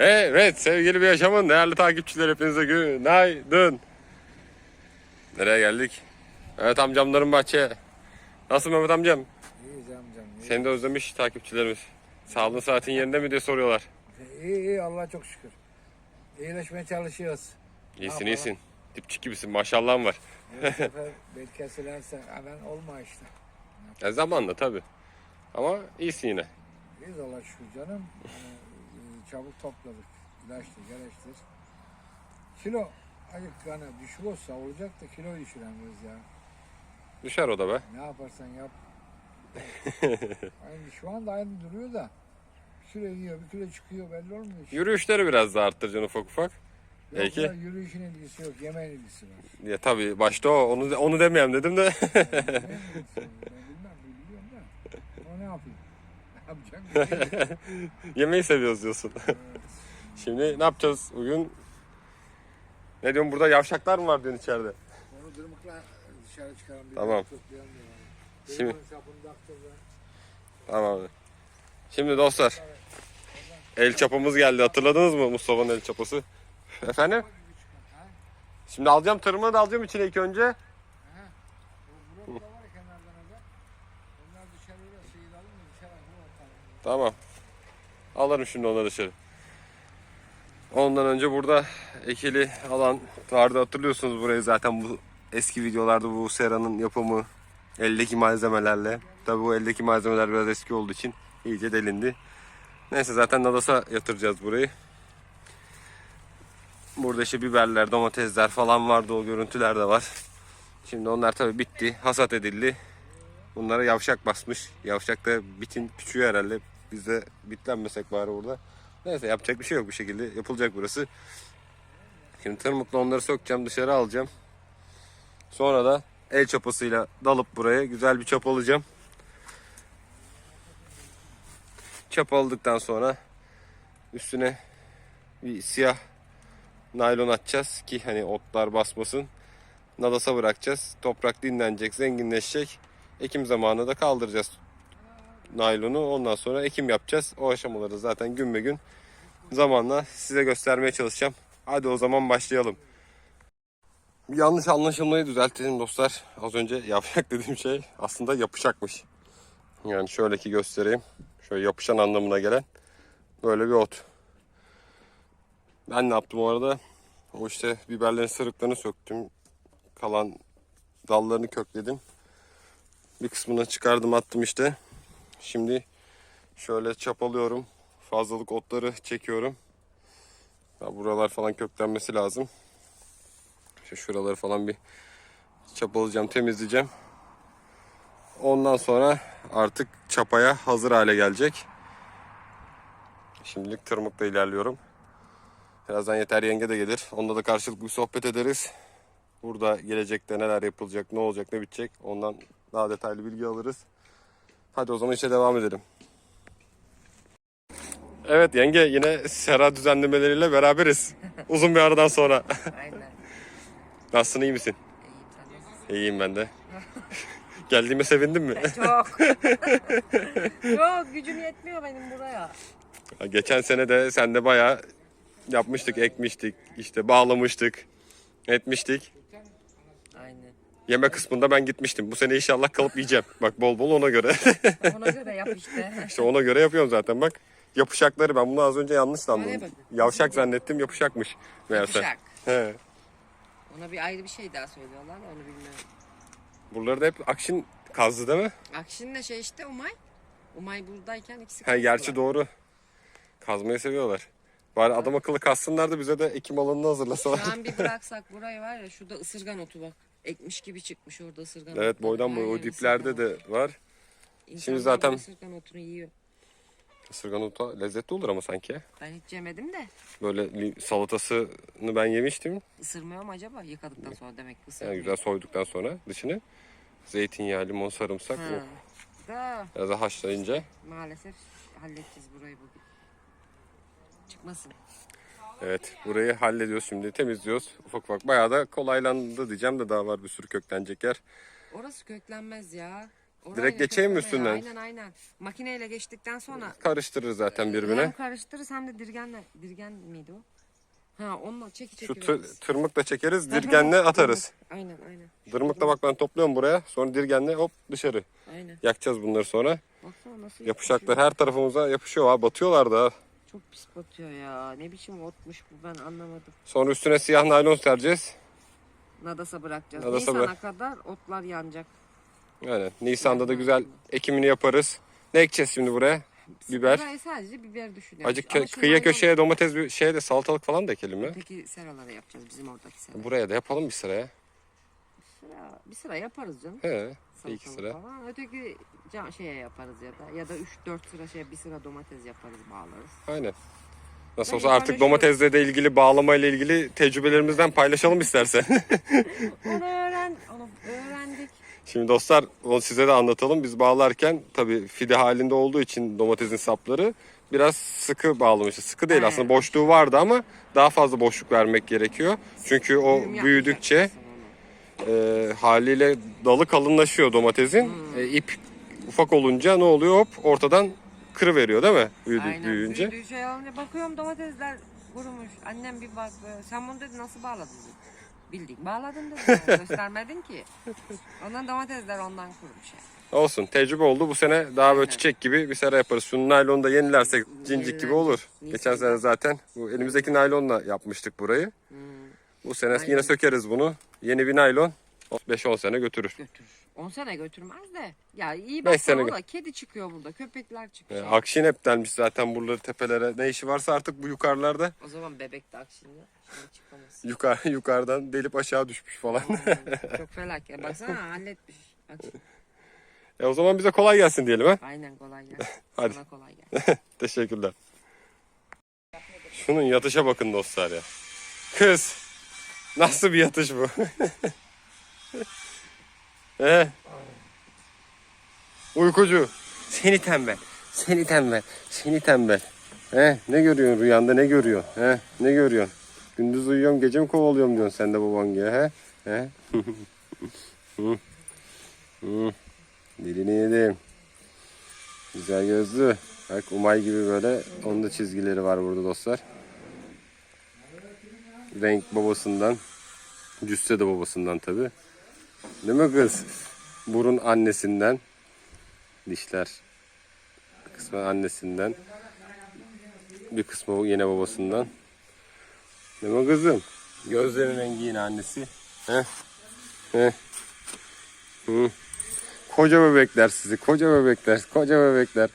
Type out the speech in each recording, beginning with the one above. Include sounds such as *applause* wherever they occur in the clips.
Evet sevgili bir yaşamın değerli takipçiler hepinize günaydın. Nereye geldik? Evet amcamların bahçeye. Nasıl Mehmet amcam? İyiyiz amcam. iyi. Seni de özlemiş takipçilerimiz. Sağlığın saatin yerinde mi diye soruyorlar. İyi iyi Allah'a çok şükür. İyileşmeye çalışıyoruz. İyisin yapalım? iyisin. Dipçik gibisin maşallahın var. Bir *laughs* sefer bel kesilerse hemen olma işte. E zamanla tabi. Ama iyisin yine. İyiyiz Allah'a şükür canım. Yani, çabuk topladık. İlaçtır, gereçtir. Kilo acık yani düşük olsa olacak da kilo düşüremiyoruz ya. Düşer o da be. Ne yaparsan yap. *laughs* aynı, şu anda aynı duruyor da. Bir kilo iniyor, bir kilo çıkıyor belli olmuyor. işte. Yürüyüşleri biraz daha arttıracaksın ufak ufak. Yok Peki. ya, yürüyüşün ilgisi yok, yemeğin ilgisi var. Ya tabi başta o onu onu demeyeyim dedim de. *laughs* Yemeğin ilgisi var. ben bilmem, biliyorum da. Ama ne yapayım? Ne yapacağım? *laughs* Yemeği seviyoruz diyorsun. Evet. Şimdi ne yapacağız bugün? Ne diyorsun burada yavşaklar mı var diyorsun içeride? Onu dırmıkla dışarı çıkaralım. bir Tamam. Şimdi-. Tamam abi. Şimdi dostlar. El çapımız geldi. Hatırladınız mı Mustafa'nın el çapası? Efendim? Şimdi alacağım tırmığı da alacağım içine ilk önce. O burada var ya kenardan öyle. Onlar dışarıya sıyıralım mı dışarı atalım. Tamam. Alırım şimdi onları dışarı. Ondan önce burada ekili alan vardı hatırlıyorsunuz burayı zaten bu eski videolarda bu seranın yapımı eldeki malzemelerle. Tabi bu eldeki malzemeler biraz eski olduğu için iyice delindi. Neyse zaten Nadas'a yatıracağız burayı. Burada işte biberler, domatesler falan vardı o görüntüler de var. Şimdi onlar tabi bitti, hasat edildi. Bunlara yavşak basmış. Yavşak da bitin küçüğü herhalde. Biz de bitlenmesek bari burada. Neyse yapacak bir şey yok bir şekilde. Yapılacak burası. Şimdi tırmıkla onları sökeceğim dışarı alacağım. Sonra da el çapasıyla dalıp buraya güzel bir çapalayacağım. Çapaladıktan sonra üstüne bir siyah naylon atacağız ki hani otlar basmasın. Nadasa bırakacağız. Toprak dinlenecek, zenginleşecek. Ekim zamanı da kaldıracağız naylonu. Ondan sonra ekim yapacağız. O aşamaları zaten gün be gün zamanla size göstermeye çalışacağım. Hadi o zaman başlayalım. Yanlış anlaşılmayı düzeltelim dostlar. Az önce yapacak *laughs* dediğim şey aslında yapışakmış. Yani şöyle ki göstereyim. Şöyle yapışan anlamına gelen böyle bir ot. Ben ne yaptım o arada? O işte biberlerin sırıklarını söktüm. Kalan dallarını kökledim. Bir kısmını çıkardım attım işte. Şimdi şöyle çapalıyorum. Fazlalık otları çekiyorum. Ya buralar falan köklenmesi lazım. İşte şuraları falan bir çapalayacağım, temizleyeceğim. Ondan sonra artık çapaya hazır hale gelecek. Şimdilik tırmıkla ilerliyorum. Birazdan yeter yenge de gelir. Onunla da karşılıklı bir sohbet ederiz. Burada gelecekte neler yapılacak, ne olacak, ne bitecek ondan daha detaylı bilgi alırız. Hadi o zaman işe devam edelim. Evet yenge yine sera düzenlemeleriyle beraberiz. *laughs* Uzun bir aradan sonra. Aynen. Nasılsın iyi misin? İyi tanıyorsun. İyiyim ben de. *laughs* Geldiğime sevindin mi? Çok. *laughs* Çok gücüm yetmiyor benim buraya. Geçen sene de sen de bayağı yapmıştık, ekmiştik, işte bağlamıştık, etmiştik. Yeme kısmında ben gitmiştim. Bu sene inşallah kalıp yiyeceğim. Bak bol bol ona göre. *laughs* Ona göre yap işte. *laughs* işte ona göre yapıyorum zaten bak. Yapışakları ben bunu az önce yanlış Öyle sandım. mi? Yavşak zannettim yapışakmış. Meğerse. Yapışak. He. Ona bir ayrı bir şey daha söylüyorlar onu bilmiyorum. Buraları da hep Akşin kazdı değil mi? Akşin'le şey işte Umay. Umay buradayken ikisi Ha, gerçi kazdılar. doğru. Kazmayı seviyorlar. Bari adam akıllı kazsınlar da bize de ekim alanını hazırlasalar. Şu an bir bıraksak burayı var ya şurada ısırgan otu bak. Ekmiş gibi çıkmış orada ısırgan Evet boydan boya o diplerde de var. İnsanlar zaten- bu ısırgan otunu yiyor. Isırgan otu lezzetli olur ama sanki. Ben hiç yemedim de Böyle li- salatasını ben yemiştim. ısırmıyor mu acaba yıkadıktan sonra demek ki Yani ısırmıyor. güzel soyduktan sonra dışını. Zeytinyağı, limon, sarımsak. Ha. oh, Da Biraz da haşlayınca. maalesef halledeceğiz burayı bugün. Çıkmasın. Evet burayı hallediyoruz şimdi temizliyoruz. Ufak ufak bayağı da kolaylandı diyeceğim de daha var bir sürü köklenecek yer. Orası köklenmez ya. Orayla Direkt geçeyim mi üstünden? Aynen aynen. Makineyle geçtikten sonra Karıştırır zaten birbirine. hem karıştırırız hem de dirgenle. Dirgen miydi o? Ha onunla çeki çeki Şu tır, veririz. tırmıkla çekeriz, dirgenle atarız. Aynen aynen. Dırmıkla bak ben topluyorum buraya. Sonra dirgenle hop dışarı. Aynen. Yakacağız bunları sonra. Baksana nasıl Yapışaklar her tarafımıza yapışıyor abi. Batıyorlar da. Çok pis batıyor ya. Ne biçim otmuş bu ben anlamadım. Sonra üstüne siyah naylon sereceğiz. Nadasa bırakacağız. Nadasa Nisan'a bırak- kadar otlar yanacak. Aynen. Nisan'da da güzel ekimini yaparız. Ne ekeceğiz şimdi buraya? Biber. Buraya sadece biber düşünüyoruz. Acık Ama şu kıyıya naylon- köşeye domates, bir şeye de salatalık falan da ekelim ya. Peki seralara yapacağız bizim oradaki sera. Buraya da yapalım bir sıraya. Sıra, bir sıra yaparız canım. He. Bir iki Salatalık sıra. Falan. Öteki can şeye yaparız ya da ya da 3-4 sıra şey bir sıra domates yaparız bağlarız. Aynen. Nasıl Ben olsa artık paylaşıyorum. domatesle de ilgili bağlama ile ilgili tecrübelerimizden paylaşalım istersen. *laughs* Onu öğren, onu öğrendik. Şimdi dostlar onu size de anlatalım. Biz bağlarken tabii fide halinde olduğu için domatesin sapları biraz sıkı bağlamışız. Sıkı değil aslında boşluğu vardı ama daha fazla boşluk vermek gerekiyor. Çünkü o büyüdükçe. E, haliyle dalı kalınlaşıyor domatesin. Hmm. E, ip ufak olunca ne oluyor? Hop ortadan kırı veriyor değil mi? Büyüdü, Aynen. büyüyünce. Büyüdüğü şey alınca bakıyorum domatesler kurumuş. Annem bir bak sen bunu dedi nasıl bağladın dedi. Bildik bağladın dedi. *laughs* Göstermedin ki. Ondan domatesler ondan kurumuş yani. Olsun tecrübe oldu. Bu sene daha böyle çiçek gibi bir sera yaparız. Şunu naylonu da yenilersek cincik gibi olur. Geçen sene zaten bu elimizdeki naylonla yapmıştık burayı. Hmm, Bu sene Aynen. yine sökeriz bunu. Yeni bir naylon 5-10 sene götürür. götürür. 10 sene götürmez de. Ya iyi Beş baksana sene da kedi çıkıyor burada. Köpekler çıkıyor. Ee, Akşin hep delmiş zaten buraları tepelere. Ne işi varsa artık bu yukarılarda O zaman bebek de akşinde. Şimdi çıkamaz. yukarı *laughs* yukarıdan delip aşağı düşmüş falan. *laughs* Çok felaket. Baksana halletmiş. Akşin. e o zaman bize kolay gelsin diyelim ha. Aynen kolay *laughs* gelsin. Hadi. Sana kolay gelsin. Teşekkürler. Şunun yatışa bakın dostlar ya. Kız. Nasıl bir yatış bu? *laughs* He? Uykucu. Seni tembel. Seni tembel. Seni tembel. He? Ne görüyorsun rüyanda ne görüyorsun? He? Ne görüyorsun? Gündüz uyuyorum gece mi kovalıyorum diyorsun sen de baban gibi he? He? *laughs* Dilini yedim. Güzel gözlü. Bak Umay gibi böyle onun da çizgileri var burada dostlar. Renk babasından. Cüsse de babasından tabi. Değil mi kız? Burun annesinden. Dişler kısmı annesinden. Bir kısmı yine babasından. Değil mi kızım? Gözlerin rengi yine annesi. He? He? Hı. Koca bebekler sizi. Koca bebekler. Koca bebekler.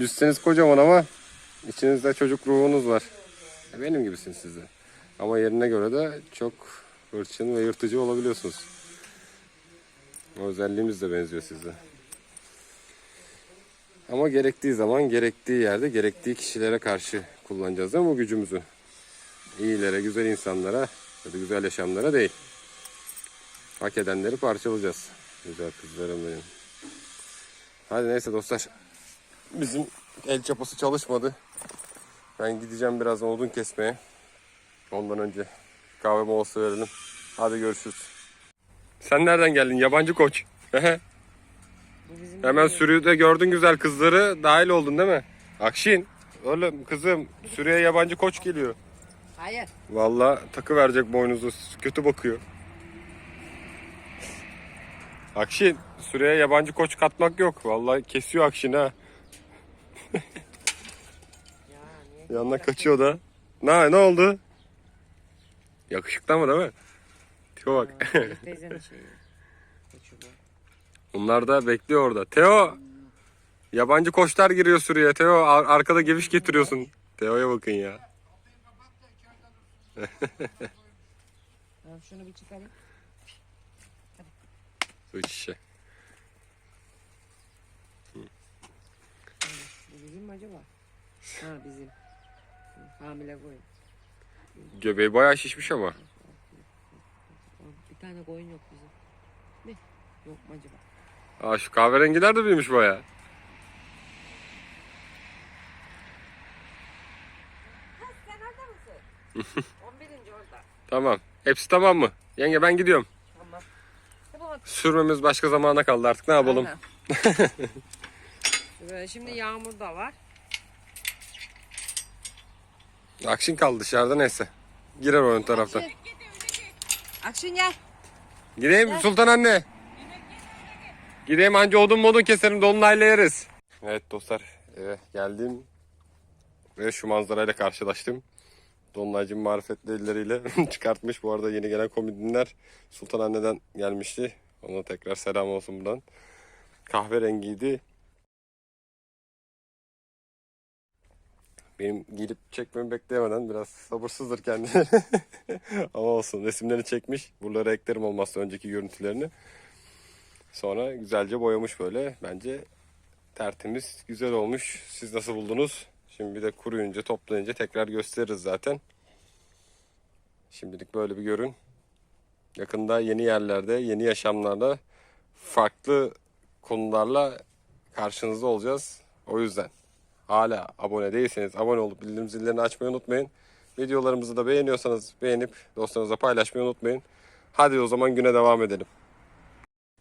Cüsseniz kocaman ama içinizde çocuk ruhunuz var. Benim gibisiniz siz. Ama yerine göre de çok hırçın ve yırtıcı olabiliyorsunuz. O özelliğimiz de benziyor size. Ama gerektiği zaman, gerektiği yerde, gerektiği kişilere karşı kullanacağız değil bu gücümüzü? İyilere, güzel insanlara ya da güzel yaşamlara değil. Hak edenleri parçalayacağız. Güzel kızlarım benim. Hadi neyse dostlar. Bizim el çapası çalışmadı. Ben gideceğim birazdan odun kesmeye. Ondan önce kahve molası verelim. Hadi görüşürüz. Sen nereden geldin yabancı koç? *laughs* Hemen sürüde gördün güzel kızları dahil oldun değil mi? Akşin. Oğlum kızım sürüye yabancı koç geliyor. Hayır. Vallahi takı verecek boynuzu kötü bakıyor. Akşin süreye yabancı koç katmak yok. Vallahi kesiyor Akşin ha. *laughs* Ya? Yanına kaçıyor da. Ne ne oldu? Yakışıklı ama değil mi? Teo bak. *laughs* Teyzenin şeyi. Koçu bu. Onlar da bekliyor orada. Teo! Yabancı koçlar giriyor sürüye. Teo ar- arkada geviş getiriyorsun. Teo'ya bakın ya. *laughs* Tamam, şunu bir çıkarayım. Su şişe. Bu bizim mi acaba? Ha bizim. Hamile koyun. Göbeği bayağı şişmiş ama. Bir tane koyun yok bizim. Ne? Yok mu acaba? Aa şu kahverengiler de büyümüş bayağı. Sen orada mısın? *laughs* 11. orada. Tamam. Hepsi tamam mı? Yenge ben gidiyorum. Tamam. Sürmemiz başka zamana kaldı artık ne yapalım. Aynen. Böyle *laughs* şimdi yağmur da var. Akşin kaldı dışarıda neyse. Girer o ön taraftan. Akşin gel. Gideyim Sultan anne. Gideyim anca odun modun keserim dolunayla yeriz. Evet dostlar eve geldim. Ve şu manzarayla karşılaştım. Dolunaycığım marifetli elleriyle *laughs* çıkartmış. Bu arada yeni gelen komedinler Sultan anneden gelmişti. Ona tekrar selam olsun buradan. Kahverengiydi. Benim gelip çekmemi bekleyemeden biraz sabırsızdır kendini. *laughs* Ama olsun resimlerini çekmiş. Buralara eklerim olmazsa önceki görüntülerini. Sonra güzelce boyamış böyle. Bence tertemiz, güzel olmuş. Siz nasıl buldunuz? Şimdi bir de kuruyunca, toplayınca tekrar gösteririz zaten. Şimdilik böyle bir görün. Yakında yeni yerlerde, yeni yaşamlarda farklı konularla karşınızda olacağız. O yüzden hala abone değilseniz abone olup bildirim zillerini açmayı unutmayın. Videolarımızı da beğeniyorsanız beğenip dostlarınızla paylaşmayı unutmayın. Hadi o zaman güne devam edelim.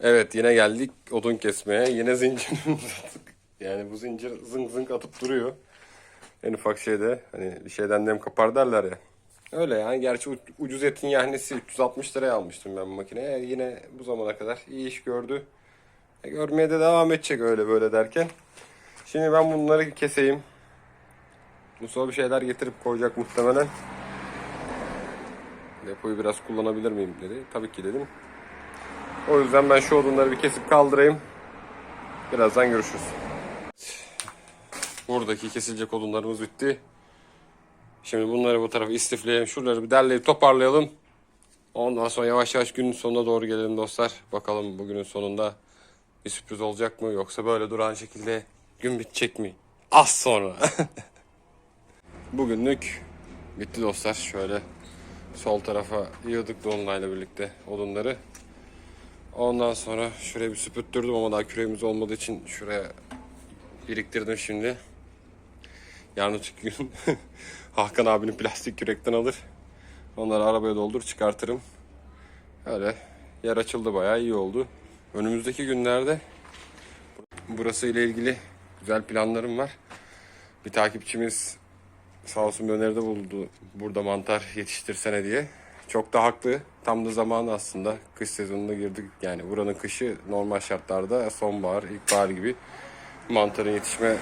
Evet yine geldik odun kesmeye. Yine zincirimizi. *laughs* Yani bu zincir zınk zınk atıp duruyor. En ufak şeyde hani bir şeyden nem kapar derler ya. Öyle yani gerçi ucuz etin yahnesi 360 liraya almıştım ben bu makineye. Yine bu zamana kadar iyi iş gördü. E, görmeye de devam edecek öyle böyle derken. Şimdi ben bunları keseyim. Mustafa bir şeyler getirip koyacak muhtemelen. Depoyu biraz kullanabilir miyim dedi. Tabii ki dedim. O yüzden ben şu odunları bir kesip kaldırayım. Birazdan görüşürüz. Buradaki kesilecek odunlarımız bitti. Şimdi bunları bu tarafa istifleyelim. Şuraları bir derleyip toparlayalım. Ondan sonra yavaş yavaş günün sonuna doğru gelelim dostlar. Bakalım bugünün sonunda bir sürpriz olacak mı? Yoksa böyle duran şekilde gün bitecek mi? Az sonra. *laughs* Bugünlük bitti dostlar. Şöyle sol tarafa yığdık dolunayla birlikte odunları. Ondan sonra şuraya bir süpürttürdüm ama daha küreğimiz olmadığı için şuraya biriktirdim şimdi. Yarın öteki gün *laughs* Hakan abinin plastik kürekten alır. Onları arabaya doldur çıkartırım. Öyle yer açıldı bayağı iyi oldu. Önümüzdeki günlerde burası ile ilgili güzel planlarım var. Bir takipçimiz sağ olsun bir öneride buldu burada mantar yetiştirsene diye. Çok da haklı. Tam da zamanı aslında. Kış sezonuna girdik. Yani buranın kışı normal şartlarda sonbahar, ilkbahar gibi mantarın yetişme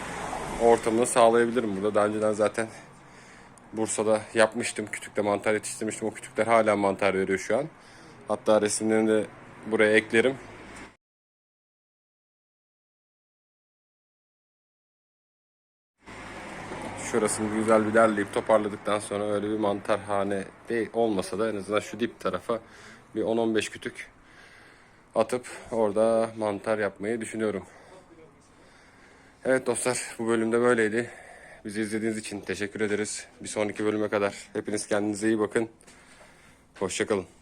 ortamını sağlayabilirim burada. Daha önceden zaten Bursa'da yapmıştım. Kütükte mantar yetiştirmiştim. O kütükler hala mantar veriyor şu an. Hatta resimlerini de buraya eklerim. Şurasını güzel bir derleyip toparladıktan sonra öyle bir mantarhane değil olmasa da en azından şu dip tarafa bir 10-15 kütük atıp orada mantar yapmayı düşünüyorum. Evet dostlar bu bölümde böyleydi. Bizi izlediğiniz için teşekkür ederiz. Bir sonraki bölüme kadar hepiniz kendinize iyi bakın. Hoşçakalın.